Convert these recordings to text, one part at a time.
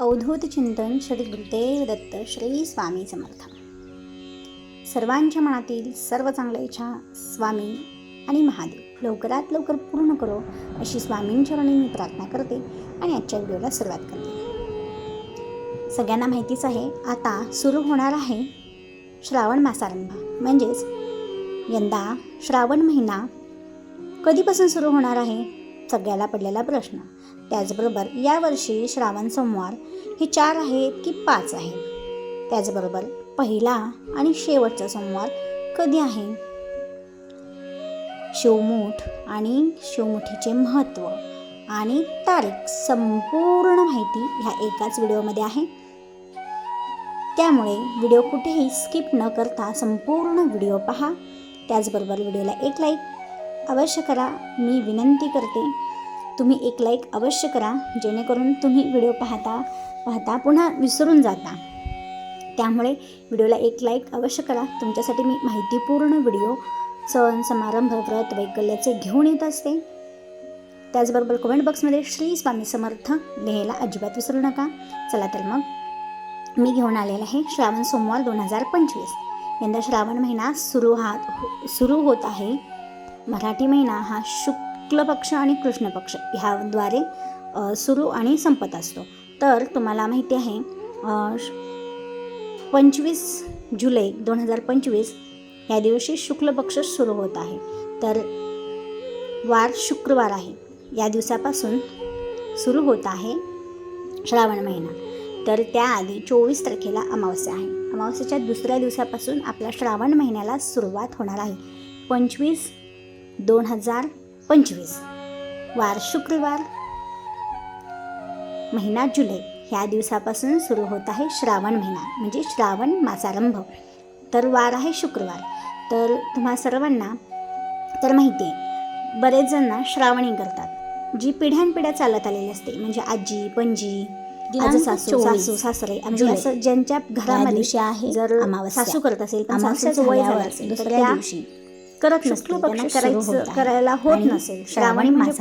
अवधूत चिंतन श्री गुरुदेव दत्त श्री स्वामी समर्थ. सर्वांच्या मनातील सर्व चांगल्या इच्छा स्वामी आणि महादेव लवकरात लवकर पूर्ण करो अशी स्वामींचरणी मी प्रार्थना करते आणि आजच्या व्हिडिओला सुरुवात करते. सगळ्यांना माहितीच आहे आता सुरू होणार आहे श्रावण मासारंभ म्हणजेच यंदा श्रावण महिना कधीपासून सुरू होणार आहे? सगळ्याला पडलेला प्रश्न. त्याचबरोबर यावर्षी श्रावण सोमवार हे चार आहेत की पाच आहेत? त्याचबरोबर पहिला आणि शेवटचा सोमवार कधी आहे? शिवमूठ आणि शिवमुठीचे महत्त्व आणि तारीख संपूर्ण माहिती ह्या एकाच व्हिडिओमध्ये आहे. त्यामुळे व्हिडिओ कुठेही स्किप न करता संपूर्ण व्हिडिओ पहा. त्याचबरोबर व्हिडिओला एक लाईक अवश्य करा मी विनंती करते. तुम्ही एक लाईक अवश्य करा जेणेकरून तुम्ही व्हिडिओ पाहता पाहता पुन्हा विसरून जाता. त्यामुळे व्हिडिओला एक लाईक अवश्य करा. तुमच्यासाठी मी माहितीपूर्ण व्हिडिओ सण समारंभ व्रत वैकल्याचे घेऊन येत असते. त्याचबरोबर कमेंट बॉक्समध्ये श्री स्वामी समर्थ लिहायला अजिबात विसरू नका. चला तर मग मी घेऊन आलेला आहे श्रावण सोमवार दोन हजार पंचवीस. यंदा श्रावण महिना सुरू हा सुरू होत आहे. मराठी महिना हा शुक्ल पक्ष आणि कृष्ण पक्ष ह्याद्वारे सुरू आणि संपत असतो. तर तुम्हाला माहिती आहे श- पंचवीस जुलै दोन हजार पंचवीस या दिवशी शुक्ल पक्ष सुरू होत आहे. तर वार शुक्रवार आहे. या दिवसापासून सुरू होत आहे श्रावण महिना. तर त्याआधी चोवीस तारखेला अमावस्या आहे. अमावस्याच्या दुसऱ्या दिवसापासून आपल्या श्रावण महिन्याला सुरुवात होणार आहे. पंचवीस दोन हजार पंचवीस. वार शुक्रवार. महिना जुलै. ह्या दिवसापासून सुरू होत आहे श्रावण महिना म्हणजे श्रावण मासारंभ. तर वार आहे शुक्रवार. तर तुम्हा सर्वांना तर माहिती आहे बरेच जण श्रावणी करतात. जी पिढ्यानपिढ्या चालत आलेली असते म्हणजे आजी पणजी सासू 24 सासू सासरे म्हणजे. असं ज्यांच्या घरामध्ये आहे जर. सासू करत असेल सासूचं वय झालं असेल तर त्या दिवशी. करत नसतील. करायचं. करायला होत नसेल. श्रावण श्रावणी म्हणजे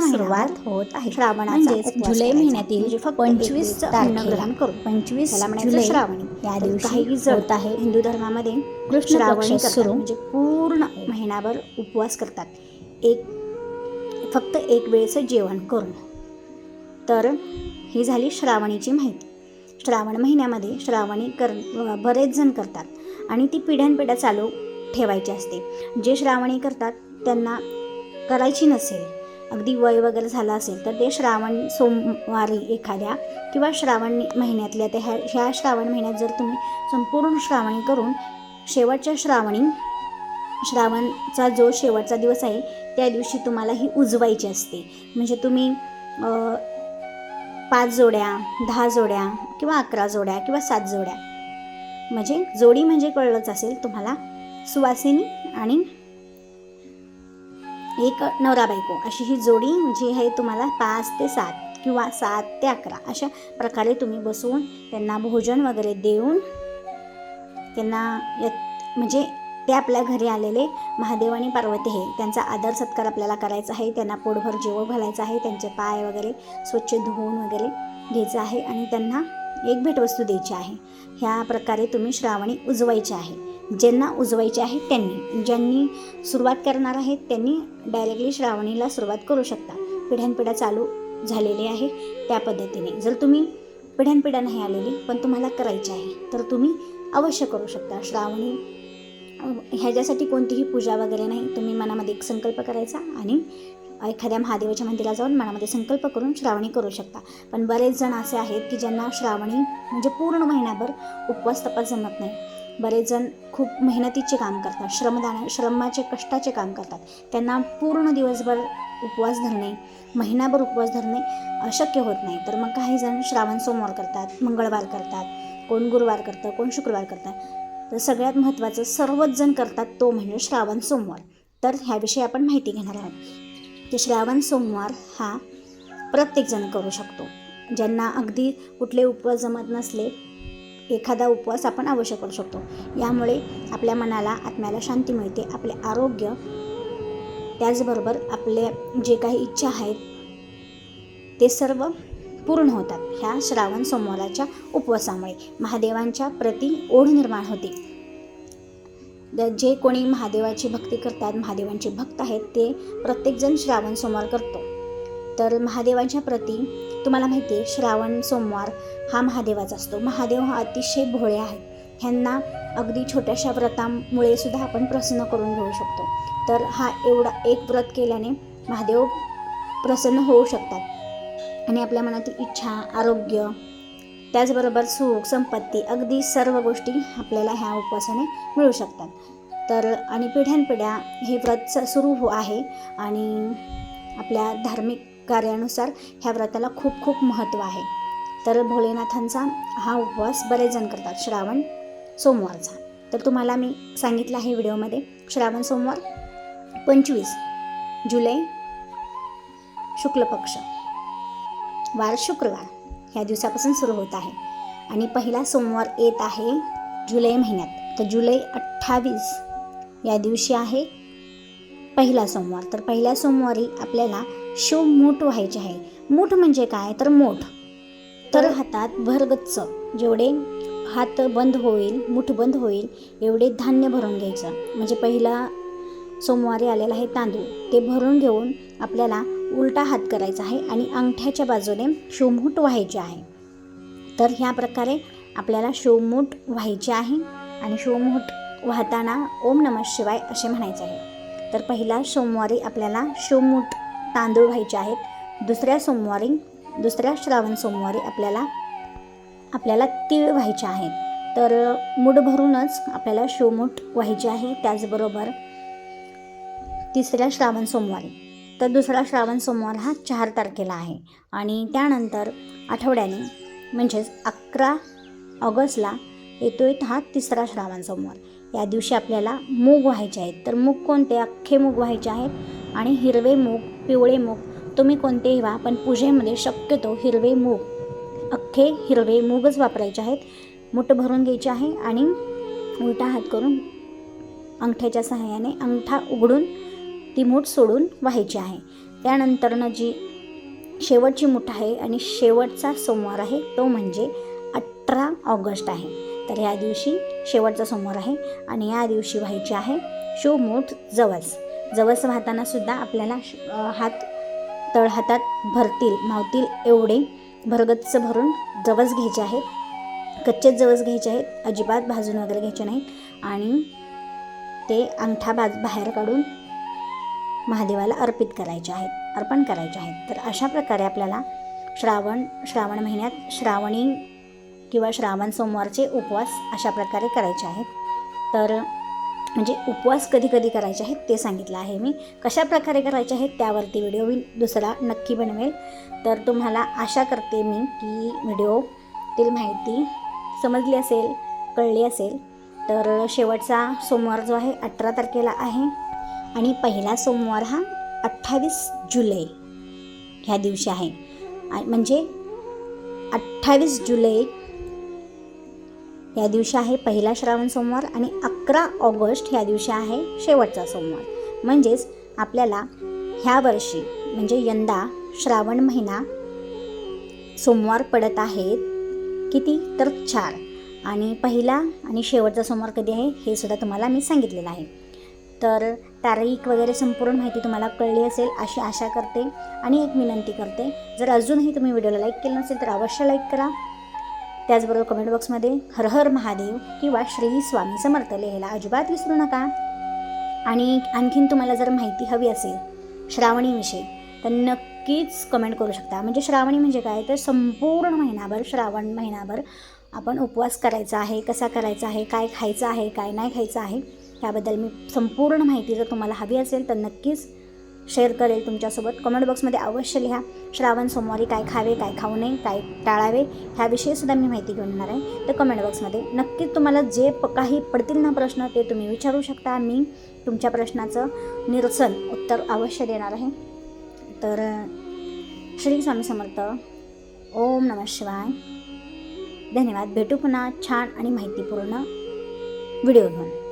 सुरुवात होत आहे. श्रावणाचा म्हणजेच उपवास जुलै करायचा. महिन्यातील म्हणजे फक्त पंचवीस एक दिवस अन्न तारखेला ग्रहण करून. पंचवीस जुलै श्रावणी. या दिवशी होत आहे. हिंदू धर्मामध्ये कृष्ण श्रावणी सुरू. म्हणजे पूर्ण महिनाभर उपवास करतात. एक फक्त एक वेळेचं जेवण करून. तर ही झाली श्रावणीची माहिती. श्रावण महिन्यामध्ये श्रावणी कर बरेच जण करतात. आणि ती पिढ्यानपिढ्या चालू ठेवायची असते. जे श्रावणी करतात त्यांना करायची नसेल अगदी वय वगैरे झालं असेल तर ते श्रावण सोमवारी एखाद्या किंवा श्रावण महिन्यातल्या त्या ह्या ह्या श्रावण महिन्यात जर तुम्ही संपूर्ण श्रावणी करून शेवटच्या श्रावणी श्रावणचा जो शेवटचा दिवस आहे त्या दिवशी तुम्हाला ही उजवायची असते. म्हणजे तुम्ही पाच जोड्या दहा जोड्या किंवा अकरा जोड्या किंवा सात जोड्या. म्हणजे जोडी म्हणजे कळलंच असेल तुम्हाला सुवासिनी आणि एक नवरा बायको. अशी ही जोडी जी आहे तुम्हाला पाच ते सात किंवा सात ते अकरा अशा प्रकारे तुम्ही बसवून त्यांना भोजन वगैरे देऊन त्यांना यात म्हणजे ते आपल्या घरी आलेले महादेव आणि पार्वती हे. त्यांचा आदर सत्कार आपल्याला करायचा आहे. त्यांना पोटभर जेवण घालायचं आहे. त्यांचे पाय वगैरे स्वच्छ धुवून वगैरे घ्यायचं आहे आणि त्यांना एक भेटवस्तू द्यायची आहे. ह्या प्रकारे तुम्ही श्रावणी उजवायची आहे. ज्यांना उजवायचे आहे त्यांनी. ज्यांनी सुरुवात करणार आहेत त्यांनी डायरेक्टली श्रावणीला सुरुवात करू शकता. पिढ्यानपिढ्या चालू झालेली आहे त्या पद्धतीने. जर तुम्ही पिढ्यानपिढ्या नाही आलेली पण तुम्हाला करायची आहे तर तुम्ही अवश्य करू शकता. श्रावणी ह्याच्यासाठी कोणतीही पूजा वगैरे नाही. तुम्ही मनामध्ये एक संकल्प करायचा आणि एखाद्या महादेवाच्या मंदिरात जाऊन मनामध्ये संकल्प करून श्रावणी करू शकता. पण बरेच जण असे आहेत की ज्यांना श्रावणी म्हणजे पूर्ण महिनाभर उपवास तपास जमत नाही. बरेच जण खूप मेहनतीचे काम करतात श्रमदान श्रमाचे कष्टाचे काम करतात. त्यांना पूर्ण दिवसभर उपवास धरणे महिनाभर उपवास धरणे अशक्य होत नाही. तर मग काही जण श्रावण सोमवार करतात मंगळवार करतात कोण गुरुवार करतं कोण शुक्रवार करतात तर सगळ्यात महत्त्वाचं सर्वच जण करतात तो म्हणजे श्रावण सोमवार. तर ह्याविषयी आपण माहिती घेणार आहोत. की श्रावण सोमवार हा प्रत्येकजण करू शकतो. ज्यांना अगदी कुठले उपवास जमत नसले एखादा उपवास आपण अवश्य करू शकतो. यामुळे आपल्या मनाला आत्म्याला शांती मिळते आपले आरोग्य त्याचबरोबर आपले जे काही इच्छा आहेत ते सर्व पूर्ण होतात ह्या श्रावण सोमवाराच्या उपवासामुळे. महादेवांच्या प्रती ओढ निर्माण होते. जे कोणी महादेवाची भक्ती करतात महादेवांचे भक्त आहेत ते प्रत्येकजण श्रावण सोमवार करतो. तर महादेवांच्या प्रती तुम्हाला माहिती आहे श्रावण सोमवार हा महादेवाचा असतो. महादेव हा अतिशय भोळे आहेत. ह्यांना अगदी छोट्याशा व्रतामुळे सुद्धा आपण प्रसन्न करून घेऊ शकतो. तर हा एवढा एक व्रत केल्याने महादेव प्रसन्न होऊ शकतात. आणि आपल्या मनातील इच्छा आरोग्य त्याचबरोबर सुख संपत्ती अगदी सर्व गोष्टी आपल्याला ह्या उपवासाने मिळू शकतात. तर आणि पिढ्यानपिढ्या हे व्रत स- सुरू हो आहे. आणि आपल्या धार्मिक कार्यानुसार ह्या व्रताला खूप खूप महत्त्व आहे. तर भोलेनाथांचा हा उपवास बरेच जण करतात श्रावण सोमवारचा. तर तुम्हाला मी सांगितलं आहे व्हिडिओमध्ये श्रावण सोमवार पंचवीस जुलै शुक्ल पक्ष वार शुक्रवार ह्या दिवसापासून सुरू होत आहे. आणि पहिला सोमवार येत आहे जुलै महिन्यात. तर जुलै अठ्ठावीस या दिवशी आहे पहिला सोमवार. तर पहिल्या सोमवारी आपल्याला शिवमूठ व्हायचे आहे. मूठ म्हणजे काय? तर मोठ. तर हातात भरगच्च जेवढे हात बंद होईल मुठ बंद होईल एवढे धान्य भरून घ्यायचं. म्हणजे पहिला सोमवारी आलेला आहे तांदूळ. ते भरून घेऊन आपल्याला उलटा हात करायचा आहे आणि अंगठ्याच्या बाजूने शिवमूठ व्हायचे आहे. तर ह्या प्रकारे आपल्याला शिवमूठ व्हायचे आहे आणि शिवमूठ वाहताना ओम नमः शिवाय असे म्हणायचे आहे. तर पहिला सोमवारी आपल्याला शिवमूठ तांदूळ व्हायचे आहेत. दुसऱ्या सोमवारी दुसऱ्या श्रावण सोमवारी आपल्याला आपल्याला तीळ व्हायचे आहेत तर मूड भरूनच आपल्याला शिवमूठ व्हायचे आहे. त्याचबरोबर तिसऱ्या श्रावण सोमवारी. तर दुसरा श्रावण सोमवार हा चार तारखेला आहे. आणि त्यानंतर आठवड्याने म्हणजेच अकरा ऑगस्टला येतोय हा तिसरा श्रावण सोमवार. या दिवशी आपल्याला मूग व्हायचे आहेत. तर मूग कोणते? अख्खे मूग व्हायचे आहेत आणि हिरवे मूग पिवळे मूग तुम्ही कोणतेही व्हा पण पूजेमध्ये शक्यतो हिरवे मूग अख्खे हिरवे मूगच वापरायचे आहेत. मूठ भरून घ्यायचे आहे आणि उलटा हात करून अंगठ्याच्या सहाय्याने अंगठा उघडून ती मूठ सोडून व्हायची आहे. त्यानंतरनं जी शेवटची मूठ आहे आणि शेवटचा सोमवार आहे तो म्हणजे अठरा ऑगस्ट आहे. तर या दिवशी शेवटचा सोमवार आहे आणि या दिवशी व्हायची आहे शिवमूठ जवस. जवस वाहताना सुद्धा आपल्याला श- हात तळहातात भरतील मावतील एवढे भरगच्च भरून जवस घ्यायचे आहेत. कच्चेच जवस घ्यायचे आहेत अजिबात भाजून वगैरे घ्यायचे नाहीत आणि ते अंगठा बाज बाहेर काढून महादेवाला अर्पित करायचे आहेत अर्पण करायचे आहेत. तर अशा प्रकारे आपल्याला श्रावण श्रावण महिन्यात श्रावणी किंवा श्रावण सोमवारचे उपवास अशा प्रकारे करायचे आहेत. तर म्हणजे उपवास कधी कधी करायचे आहेत ते सांगितलं आहे मी. कशा प्रकारे करायचे आहेत त्यावरती व्हिडिओ मी दुसरा नक्की बनवेल. तर तुम्हाला आशा करते मी की व्हिडिओतील माहिती समजली असेल कळली असेल. तर शेवटचा सोमवार जो आहे अठरा तारखेला आहे. आणि पहिला सोमवार हा अठ्ठावीस जुलै ह्या दिवशी आहे. म्हणजे अठ्ठावीस जुलै या दिवशी आहे पहिला श्रावण सोमवार आणि अकरा ऑगस्ट ह्या दिवशी आहे शेवटचा सोमवार. म्हणजेच आपल्याला ह्या वर्षी म्हणजे यंदा श्रावण महिना सोमवार पडत आहेत किती? तर चार. आणि पहिला आणि शेवटचा सोमवार कधी आहे हे सुद्धा तुम्हाला मी सांगितलेलं आहे. तर तारीख वगैरे संपूर्ण माहिती तुम्हाला कळली असेल अशी आशा करते आणि एक विनंती करते. जर अजूनही तुम्ही व्हिडिओला लाईक केलं नसेल तर अवश्य लाईक करा. त्याचबरोबर कमेंट बॉक्समध्ये हर हर महादेव किंवा श्री स्वामी समर्थ लिहायला अजिबात विसरू नका. आणि आणखीन तुम्हाला जर माहिती हवी असेल श्रावणीविषयी तर नक्कीच कमेंट करू शकता. म्हणजे श्रावणी म्हणजे काय? तर संपूर्ण महिनाभर श्रावण महिनाभर आपण उपवास करायचा आहे कसा करायचा आहे काय खायचं आहे काय नाही खायचं आहे त्याबद्दल मी संपूर्ण माहिती जर तुम्हाला हवी असेल तर नक्कीच शेअर करेल तुमच्यासोबत. कमेंट बॉक्समध्ये अवश्य लिहा. श्रावण सोमवारी काय खावे काय खाऊ नये काय टाळावे ह्याविषयी सुद्धा मी माहिती घेऊन येणार आहे. तर कमेंट बॉक्समध्ये नक्कीच तुम्हाला जे प काही पडतील ना प्रश्न ते तुम्ही विचारू शकता. मी तुमच्या प्रश्नाचं निरसन उत्तर अवश्य देणार आहे. तर श्री स्वामी समर्थ ओम नमः शिवाय. धन्यवाद. भेटू पुन्हा छान आणि माहितीपूर्ण व्हिडिओ घेऊन.